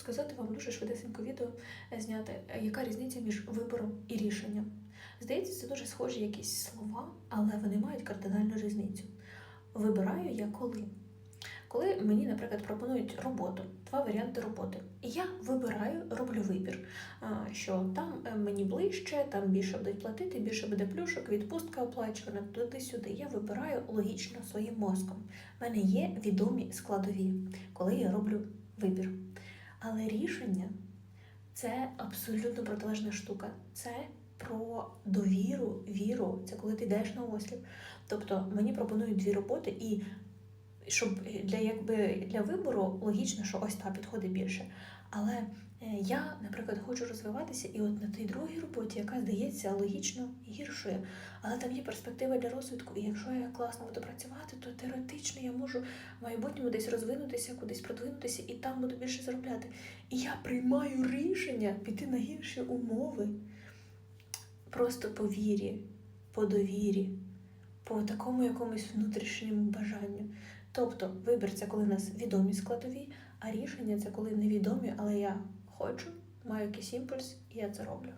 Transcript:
сказати вам дуже швидесенько відео е, зняти, е, яка різниця між вибором і рішенням. Здається, це дуже схожі якісь слова, але вони мають кардинальну різницю. Вибираю я коли. Коли мені, наприклад, пропонують роботу, два варіанти роботи, і я вибираю, роблю вибір, що там е, мені ближче, там більше будуть платити, більше буде плюшок, відпустка оплачувана туди-сюди. Я вибираю логічно своїм мозком. У мене є відомі складові, коли я роблю вибір. Але рішення це абсолютно протилежна штука. Це про довіру, віру. Це коли ти йдеш на осліп. Тобто мені пропонують дві роботи, і щоб для якби для вибору логічно, що ось та підходить більше. Але е, я, наприклад, хочу розвиватися, і от на тій другій роботі, яка здається логічно гіршою, але там є перспектива для розвитку. І якщо я класно буду працювати, то теоретично я можу в майбутньому десь розвинутися, кудись продвинутися, і там буду більше заробляти. І я приймаю рішення піти на гірші умови. Просто по вірі, по довірі, по такому якомусь внутрішньому бажанню. Тобто вибір це коли в нас відомі складові, а рішення це коли невідомі, але я хочу, маю якийсь імпульс, і я це роблю.